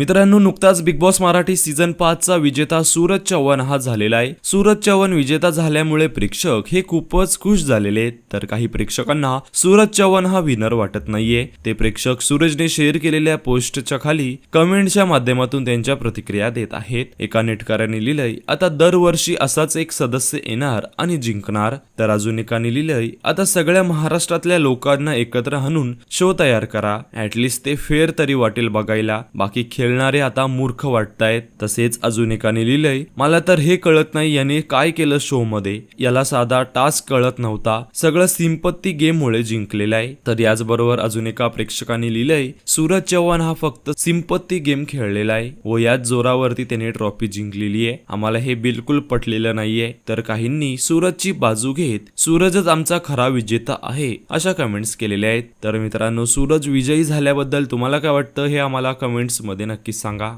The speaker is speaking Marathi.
मित्रांनो नुकताच बिग बॉस मराठी सीझन पाचचा विजेता सूरज चव्हाण हा झालेला आहे. सूरज चव्हाण विजेता झाल्यामुळे प्रेक्षक हे खूपच खुश झालेले तर काही प्रेक्षकांना सूरज चव्हाण हा विनर वाटत नाहीये. ते प्रेक्षक सूरजने शेअर केलेल्या पोस्टच्या खाली कमेंटच्या माध्यमातून त्यांच्या प्रतिक्रिया देत आहेत. एका नेटकऱ्याने लिहिलंय आता दरवर्षी असाच एक सदस्य येणार आणि जिंकणार. तर अजून एकाने लिहिलंय आता सगळ्या महाराष्ट्रातल्या लोकांना एकत्र आणून शो तयार करा. ऍटलिस्ट ते फेअर तरी वाटेल बघायला. बाकी खेळ खेळणारे आता मूर्ख वाटतायत तसेच अजून एकाने लिहिलंय मला तर हे कळत नाही याने काय केलं शो मध्ये याला साधा टास्क कळत नव्हता. सगळं सिंपत्ती गेम मुळे जिंकलेलं आहे. तर याचबरोबर अजून एका प्रेक्षकाने लिहिलंय सूरज चव्हाण हा फक्त सिंपत्ती गेम खेळलेला आहे. व याच जोरावरती त्याने ट्रॉफी जिंकलेली आहे. आम्हाला हे बिलकुल पटलेलं नाहीये. तर काहींनी सूरजची बाजू घेत सूरजच आमचा खरा विजेता आहे अशा कमेंट्स केलेल्या आहेत. तर मित्रांनो सूरज विजयी झाल्याबद्दल तुम्हाला काय वाटतं हे आम्हाला कमेंट्समध्ये नक्कीच सांगा.